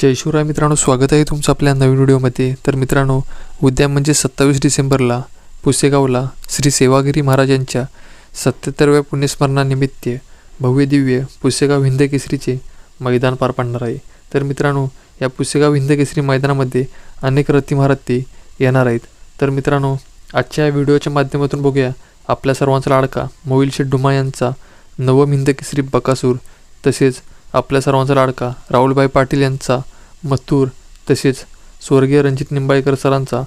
जय शिवराय मित्रांनो स्वागत आहे तुमचं आपल्या नवीन व्हिडिओमध्ये. तर मित्रांनो उद्या म्हणजे सत्तावीस डिसेंबरला पुसेगावला श्री सेवागिरी महाराजांच्या सत्याहत्तरव्या पुण्यस्मरणानिमित्त भव्य दिव्य पुसेगाव हिंदकेसरीचे मैदान पार पाडणार आहे. तर मित्रांनो या पुसेगाव हिंदकेसरी मैदानामध्ये अनेक रथी महारथी येणार आहेत. तर मित्रांनो आजच्या या व्हिडिओच्या माध्यमातून बघूया आपल्या सर्वांचा लाडका मोहिल शेठ डुमा यांचा नवम हिंदकेसरी बकासूर तसेच आपल्या सर्वांचा लाडका. राहुलभाई पाटील यांचा मथुर तसेच स्वर्गीय रणजित निंबाळकर सरांचा.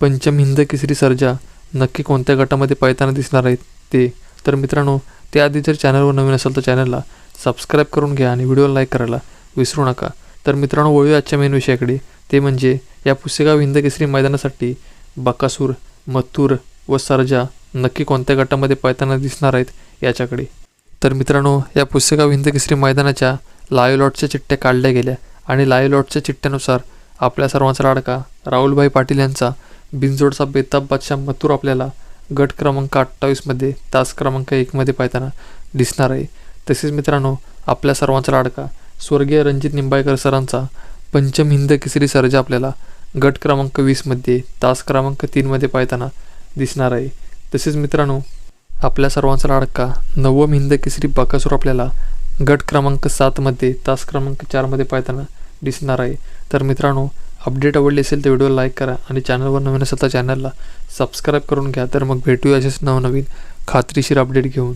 पंचम हिंद केसरी सर्जा नक्की कोणत्या गटामध्ये पाहताना दिसणार आहेत ते? तर मित्रांनो त्याआधी जर चॅनलवर नवीन असेल तर चॅनलला सबस्क्राईब करून घ्या आणि व्हिडिओला लाईक करायला विसरू नका. तर मित्रांनो वळूया आजच्या मेन विषयाकडे. ते म्हणजे या पुसेगाव हिंद केसरी मैदानासाठी बकासूर मथुर व सर्जा नक्की कोणत्या गटामध्ये पाहताना दिसणार आहेत याच्याकडे. तर मित्रांनो या पुसेगाव हिंद केसरी मैदानाच्या लायोलॉटचे चिठ्ठ्या काढल्या गेल्या आणि लायोलॉटच्या चिठ्ठ्यानुसार आपल्या सर्वांचा लाडका राहुलभाई पाटील यांचा बिनजोडचा बेताब बादशाह मथुर आपल्याला गट क्रमांक अठ्ठावीसमध्ये तास क्रमांक एकमध्ये पाहताना दिसणार आहे. तसेच मित्रांनो आपल्या सर्वांचा लाडका स्वर्गीय रणजित निंबाळकर सरांचा पंचम हिंद केसरी सर्जा आपल्याला गट क्रमांक वीसमध्ये तास क्रमांक तीनमध्ये पाहताना दिसणार आहे. तसेच मित्रांनो आपल्या सर्वांचा लाडका नवम हिंद केसरी बकासूर आपल्याला गट क्रमांक सातमध्ये तास क्रमांक चारमध्ये पाहताना दिसणार आहे. तर मित्रांनो अपडेट आवडली असेल तर व्हिडिओ लाईक करा आणि चॅनलवर नवीन असेल तर चॅनलला सबस्क्राईब करून घ्या. तर मग भेटूया असेच नवनवीन खात्रीशीर अपडेट घेऊन.